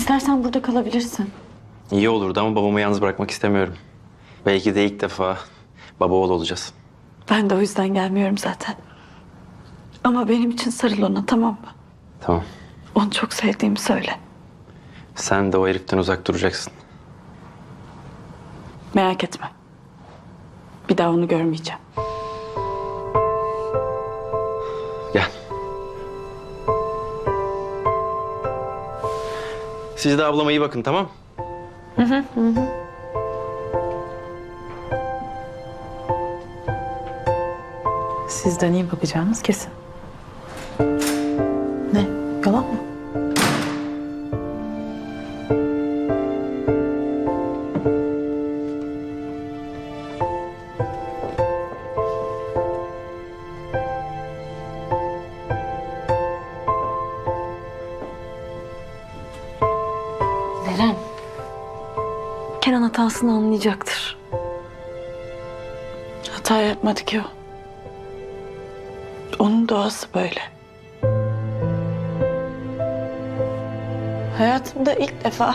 İstersen burada kalabilirsin. İyi olurdu ama babamı yalnız bırakmak istemiyorum. Belki de ilk defa baba oğul olacağız. Ben de o yüzden gelmiyorum zaten. Ama benim için sarıl ona tamam mı? Tamam. Onu çok sevdiğimi söyle. Sen de o heriften uzak duracaksın. Merak etme. Bir daha onu görmeyeceğim. Siz de ablama iyi bakın tamam? Sizden iyi bakacağınız kesin. Ne? Yalan mı? O. Onun doğası böyle. Hayatımda ilk defa...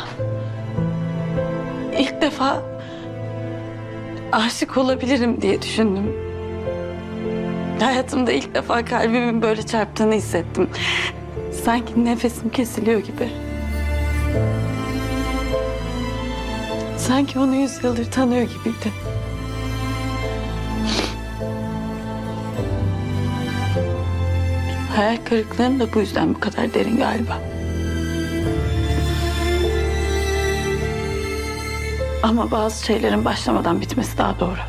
ilk defa aşık olabilirim diye düşündüm. Hayatımda ilk defa kalbimin böyle çarptığını hissettim. Sanki nefesim kesiliyor gibi. Sanki onu yüz yıldır tanıyor gibiydi. Hayal kırıklığım da bu yüzden bu kadar derin galiba. Ama bazı şeylerin başlamadan bitmesi daha doğru.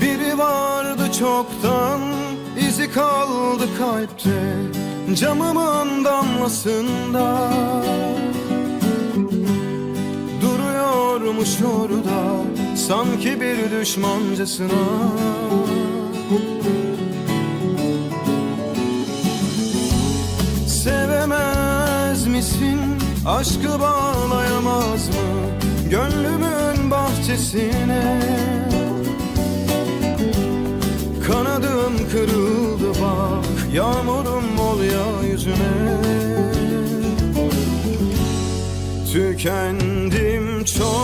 Biri vardı çoktan izi kaldı kalpte Camımın damlasında Duruyormuş orada sanki bir düşmancasına. Sevemez misin? Aşkı bağlayamaz mı? Gönlümün bahçesine. Kanadım kırıldı bak Yağmurum ol ya yüzüme. Tükendim çok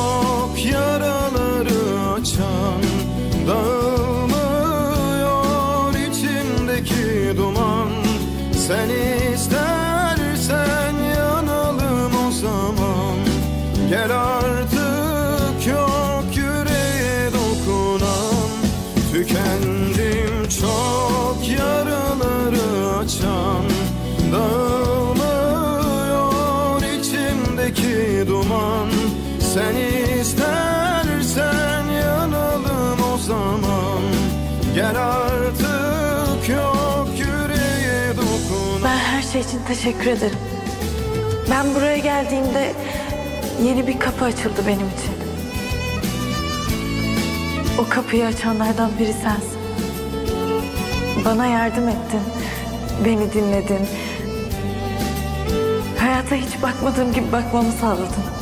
Gel artık yok yüreğe dokunan Ben her şey için teşekkür ederim. Ben buraya geldiğimde yeni bir kapı açıldı benim için. O kapıyı açanlardan biri sensin. Bana yardım ettin. Beni dinledin. Hayata hiç bakmadığım gibi bakmamı sağladın.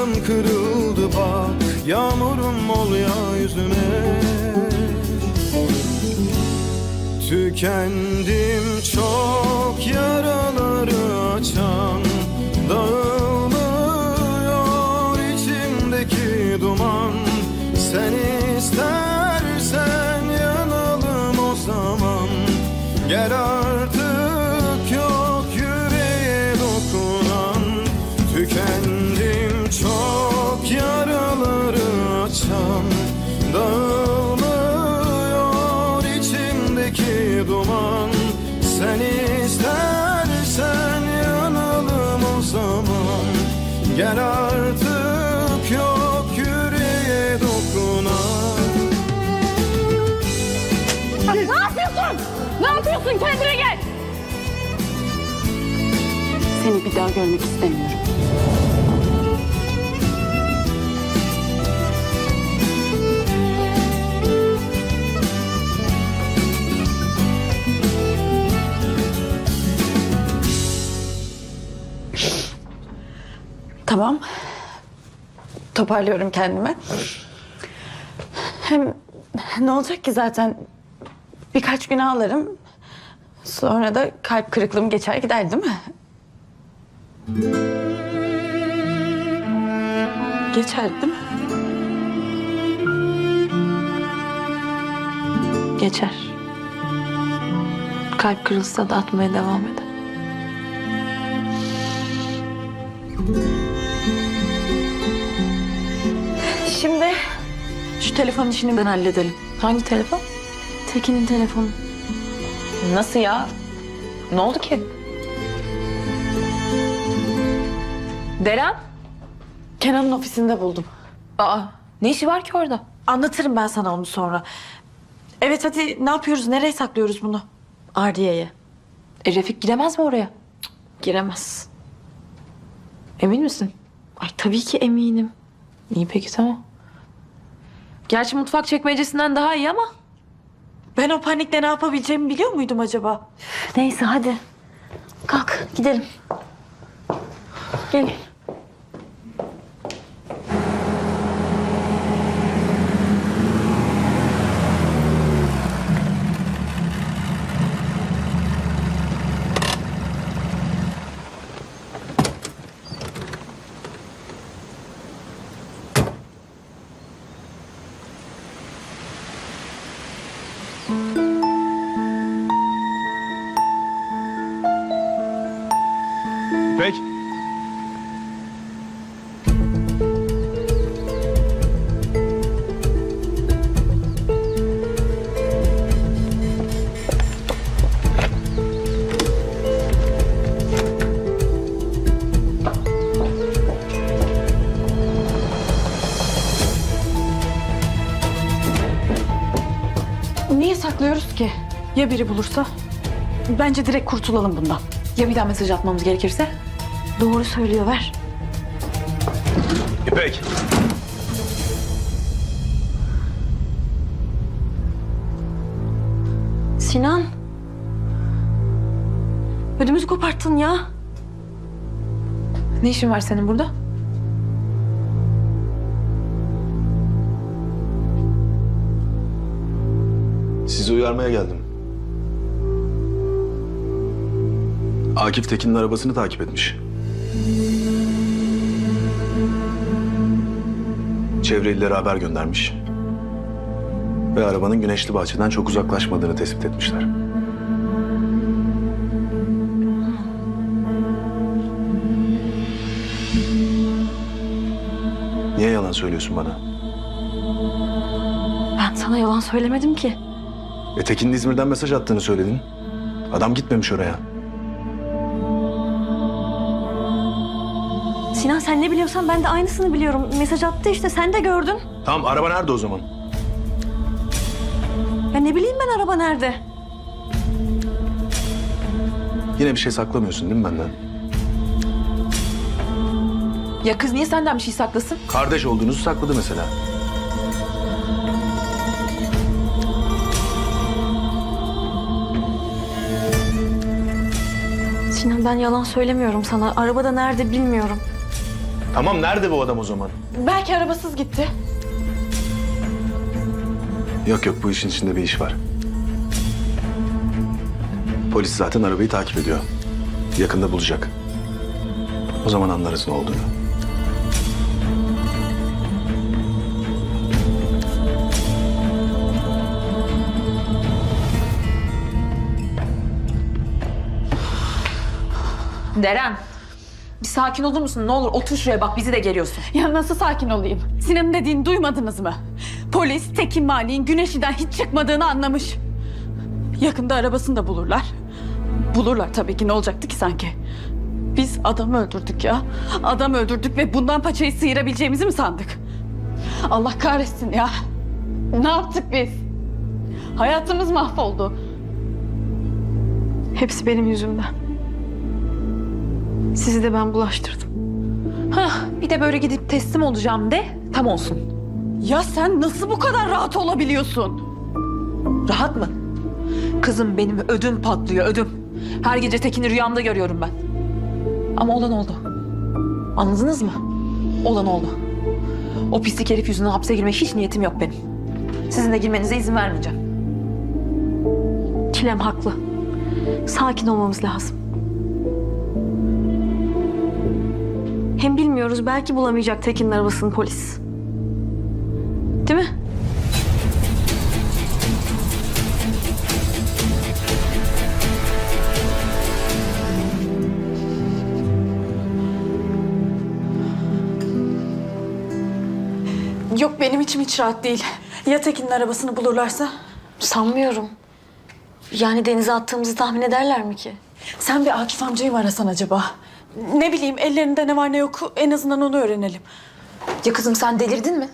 Kanadım kırıldı bak Yağmurum ol ya yüzüme Tükendim çok yaraları açan Dağılmıyor Seni bir daha görmek istemiyorum. Tamam. Toparlıyorum kendimi. Hem ne olacak ki zaten birkaç gün ağlarım. Sonra da kalp kırıklığım geçer gider değil mi? Geçer değil mi? Geçer. Kalp kırılsa da atmaya devam eder. Şimdi şu telefon işini ben halledelim. Hangi telefon? Tekin'in telefonu. Nasıl ya? Ne oldu ki? Deren? Kenan'ın ofisinde buldum. Aa, ne işi var ki orada? Anlatırım ben sana onu sonra. Evet hadi ne yapıyoruz? Nereye saklıyoruz bunu? Ardiye'ye. E, Refik giremez mi oraya? Giremez. Emin misin? Ay tabii ki eminim. İyi peki tamam. Gerçi mutfak çekmecesinden daha iyi ama. Ben o panikle ne yapabileceğimi biliyor muydum acaba? Neyse hadi. Kalk gidelim. Gel. Ya biri bulursa? Bence direkt kurtulalım bundan. Ya bir daha mesaj atmamız gerekirse? Doğru söylüyor ver. İpek. Sinan. Ödümüzü koparttın ya. Ne işin var senin burada? Sizi uyarmaya geldim. Akif Tekin'in arabasını takip etmiş. Çevrelilere haber göndermiş. Ve arabanın Güneşli Bahçe'den çok uzaklaşmadığını tespit etmişler. Niye yalan söylüyorsun bana? Ben sana yalan söylemedim ki. E Tekin'in İzmir'den mesaj attığını söyledin. Adam gitmemiş oraya. Sinan sen ne biliyorsan ben de aynısını biliyorum. Mesaj attı işte sen de gördün. Tamam araba nerede o zaman? Ya ne bileyim ben araba nerede? Yine bir şey saklamıyorsun değil mi benden? Ya kız niye senden bir şey saklasın? Kardeş olduğunuzu sakladı mesela. Sinan ben yalan söylemiyorum sana. Arabada nerede bilmiyorum. Tamam nerede bu adam o zaman? Belki arabasız gitti. Yok yok bu işin içinde bir iş var. Polis zaten arabayı takip ediyor. Yakında bulacak. O zaman anlarız ne olduğunu. Deren. Bir sakin olur musun? Ne olur otur şuraya bak bizi de geriyorsun. Ya nasıl sakin olayım? Sinan'ın dediğini duymadınız mı? Polis Tekin Mali'nin Güneşli'den hiç çıkmadığını anlamış. Yakında arabasını da bulurlar. Bulurlar tabii ki ne olacaktı ki sanki? Biz adam öldürdük ya. Adam öldürdük ve bundan paçayı sıyırabileceğimizi mi sandık? Allah kahretsin ya. Ne yaptık biz? Hayatımız mahvoldu. Hepsi benim yüzümden. Sizi de ben bulaştırdım. Hah, bir de böyle gidip teslim olacağım de tam olsun. Ya sen nasıl bu kadar rahat olabiliyorsun? Rahat mı? Kızım benim ödüm patlıyor ödüm. Her gece Tekin'i rüyamda görüyorum ben. Ama olan oldu. Anladınız mı? Olan oldu. O pislik herif yüzünden hapse girmeye hiç niyetim yok benim. Sizin de girmenize izin vermeyeceğim. Çilem haklı. Sakin olmamız lazım. Hem bilmiyoruz belki bulamayacak Tekin'in arabasını polis. Değil mi? Yok benim içim hiç rahat değil. Ya Tekin'in arabasını bulurlarsa? Sanmıyorum. Yani denize attığımızı tahmin ederler mi ki? Sen bir Akif amcayı mı arasan acaba? Ne bileyim ellerinde ne var ne yok en azından onu öğrenelim. Ya kızım sen delirdin mi?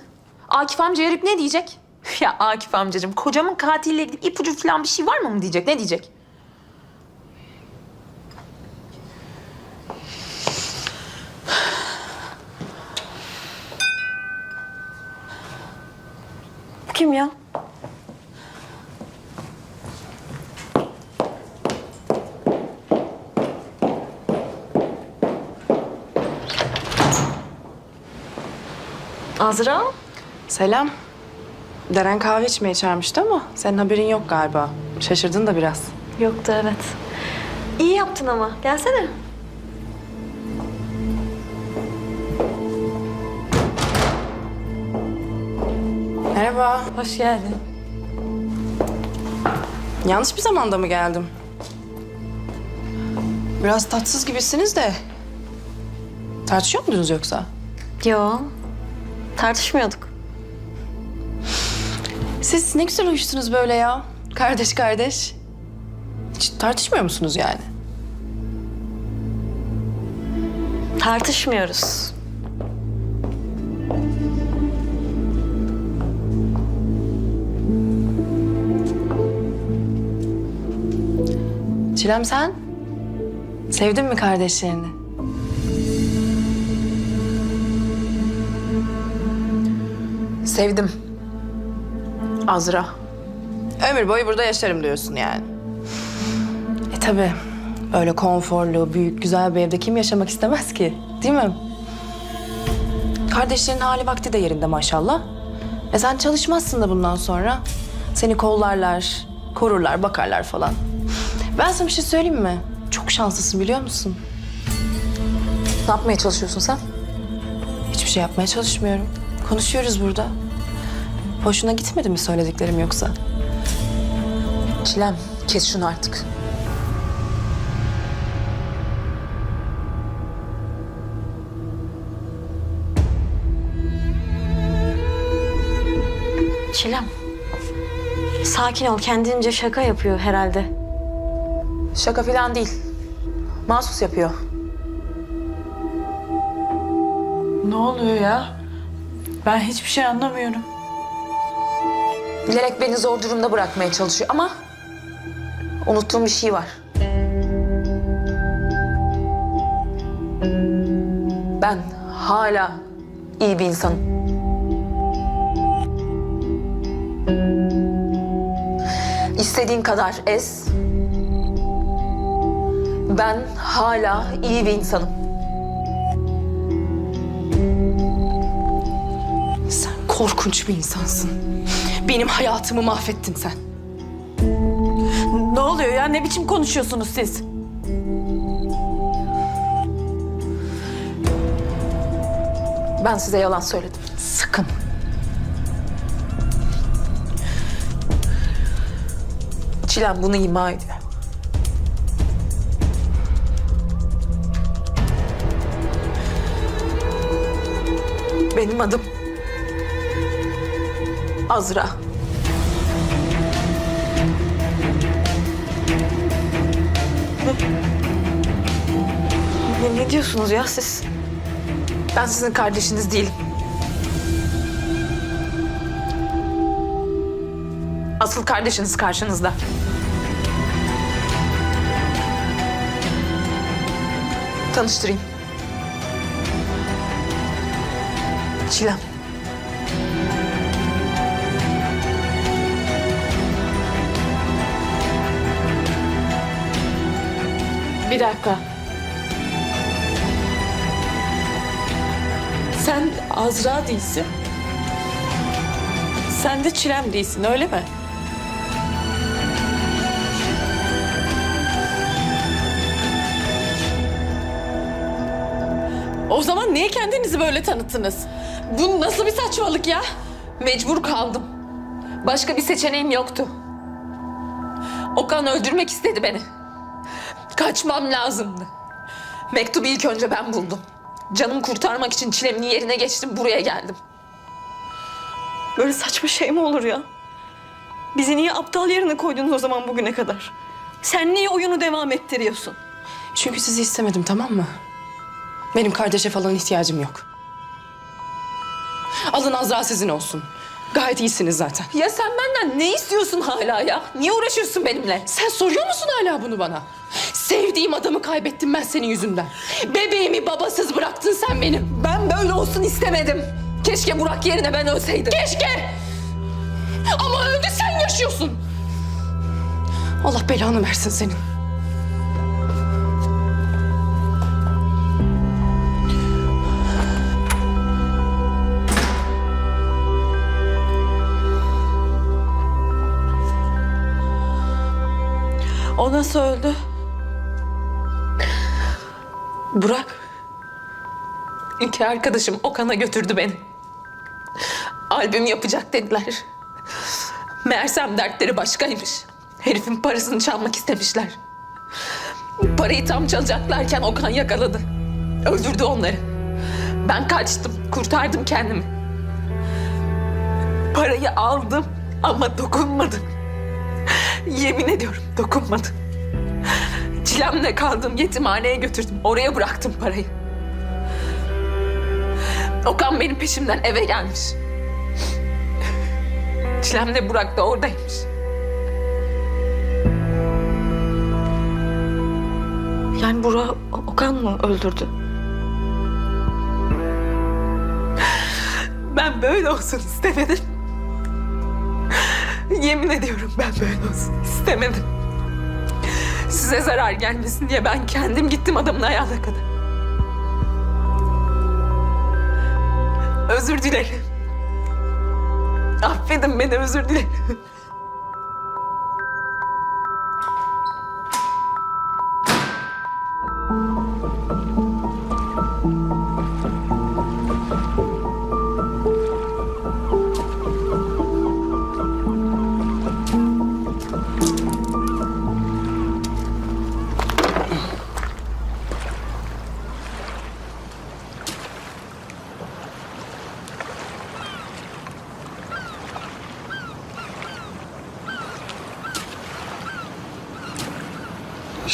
Akif amca yarıp ne diyecek? Ya Akif amcacığım kocamın katiliyle ilgili ipucu falan bir şey var mı mı diyecek? Ne diyecek? Bu kim ya? Azra? Selam. Deren kahve içmeye çağırmıştı ama senin haberin yok galiba. Şaşırdın da biraz. Yoktu evet. İyi yaptın ama. Gelsene. Merhaba. Hoş geldin. Yanlış bir zamanda mı geldim? Biraz tatsız gibisiniz de. Tartışıyor muydunuz yoksa? Yo. Tartışmıyorduk. Siz ne güzel uyuştunuz böyle ya. Kardeş kardeş. Hiç tartışmıyor musunuz yani? Tartışmıyoruz. Çilem sen? Sevdin mi kardeşlerini? Sevdim. Azra. Ömür boyu burada yaşarım diyorsun yani. E tabii. Öyle konforlu, büyük, güzel bir evde kim yaşamak istemez ki? Değil mi? Kardeşlerin hali vakti de yerinde maşallah. E sen çalışmazsın da bundan sonra. Seni kollarlar, korurlar, bakarlar falan. Ben sana bir şey söyleyeyim mi? Çok şanslısın biliyor musun? Ne yapmaya çalışıyorsun sen? Hiçbir şey yapmaya çalışmıyorum. Konuşuyoruz burada. Hoşuna gitmedi mi söylediklerim yoksa? Çilem kes şunu artık. Çilem. Sakin ol. Kendince şaka yapıyor herhalde. Şaka falan değil. Mahsus yapıyor. Ne oluyor ya? Ben hiçbir şey anlamıyorum. Bilerek beni zor durumda bırakmaya çalışıyor ama unuttuğum bir şey var. Ben hala iyi bir insanım. İstediğin kadar es. Ben hala iyi bir insanım. Korkunç bir insansın. Benim hayatımı mahvettin sen. Ne oluyor ya? Ne biçim konuşuyorsunuz siz? Ben size yalan söyledim. Sakın. Çilem bunu ima ediyor. Benim adım Azra. Ne, ne diyorsunuz ya siz? Ben sizin kardeşiniz değilim. Asıl kardeşiniz karşınızda. Tanıştırayım. Çilem. Bir dakika. Sen Azra değilsin. Sen de Çilem değilsin öyle mi? O zaman niye kendinizi böyle tanıttınız? Bu nasıl bir saçmalık ya? Mecbur kaldım. Başka bir seçeneğim yoktu. Okan öldürmek istedi beni. Kaçmam lazımdı. Mektubu ilk önce ben buldum. Canımı kurtarmak için çilemin yerine geçtim, buraya geldim. Böyle saçma şey mi olur ya? Bizi niye aptal yerine koydunuz o zaman bugüne kadar? Sen niye oyunu devam ettiriyorsun? Çünkü sizi istemedim tamam mı? Benim kardeşe falan ihtiyacım yok. Alın Azra sizin olsun. Gayet iyisiniz zaten. Ya sen benden ne istiyorsun hala ya? Niye uğraşıyorsun benimle? Sen soruyor musun hala bunu bana? Sevdiğim adamı kaybettim ben senin yüzünden. Bebeğimi babasız bıraktın sen benim. Ben böyle olsun istemedim. Keşke Burak yerine ben ölseydim. Keşke! Ama öldü sen yaşıyorsun. Allah belanı versin senin. O nasıl öldü? Burak. İki arkadaşım Okan'a götürdü beni. Albüm yapacak dediler. Meğersem dertleri başkaymış. Herifin parasını çalmak istemişler. Parayı tam çalacaklarken Okan yakaladı. Öldürdü onları. Ben kaçtım, kurtardım kendimi. Parayı aldım ama dokunmadım. Yemin ediyorum dokunmadım. Çilemle kaldım yetimhaneye götürdüm. Oraya bıraktım parayı. Okan benim peşimden eve gelmiş. Çilemle Burak da oradaymış. Yani Burak Okan mı öldürdü? Ben böyle olsun istemedim. Yemin ediyorum ben böyle olsun istemedim. Size zarar gelmesin diye ben kendim gittim adamın ayağına kadar. Özür dilerim. Affedin beni özür dilerim.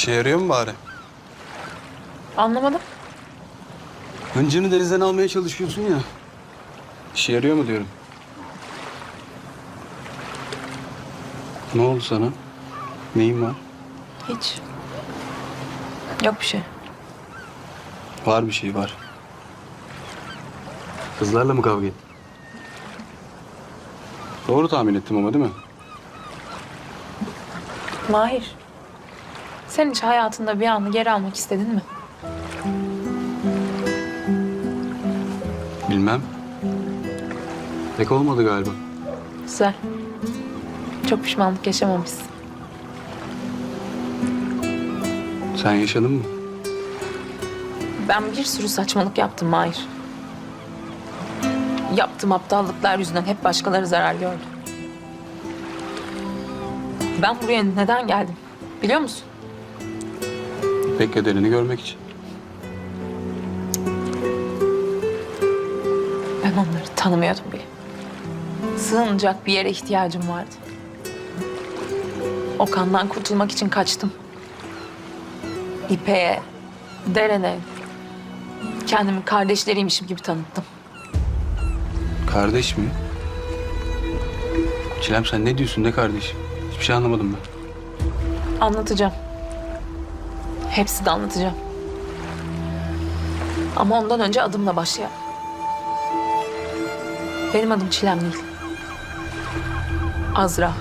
İşe yarıyor mu bari? Anlamadım. Hıncını denizden almaya çalışıyorsun ya. İşe yarıyor mu diyorum. Ne oldu sana? Neyin var? Hiç. Yok bir şey. Var bir şey var. Kızlarla mı kavga ettin? Doğru tahmin ettim ama değil mi? Mahir. Sen hiç hayatında bir anı geri almak istedin mi? Bilmem. Pek olmadı galiba. Güzel. Çok pişmanlık yaşamamışsın. Sen yaşadın mı? Ben bir sürü saçmalık yaptım Mahir. Yaptığım aptallıklar yüzünden hep başkaları zarar gördü. Ben buraya neden geldim? Biliyor musun? İpek kaderini görmek için. Ben onları tanımıyordum bile. Sığınacak bir yere ihtiyacım vardı. Okan'dan kurtulmak için kaçtım. İpek'e, Deren'e, kendimi kardeşleriymişim gibi tanıttım. Kardeş mi? Çilem sen ne diyorsun ne kardeş? Hiçbir şey anlamadım ben. Anlatacağım. Hepsini anlatacağım. Ama ondan önce adımla başlayalım. Benim adım Çilem değil. Azra.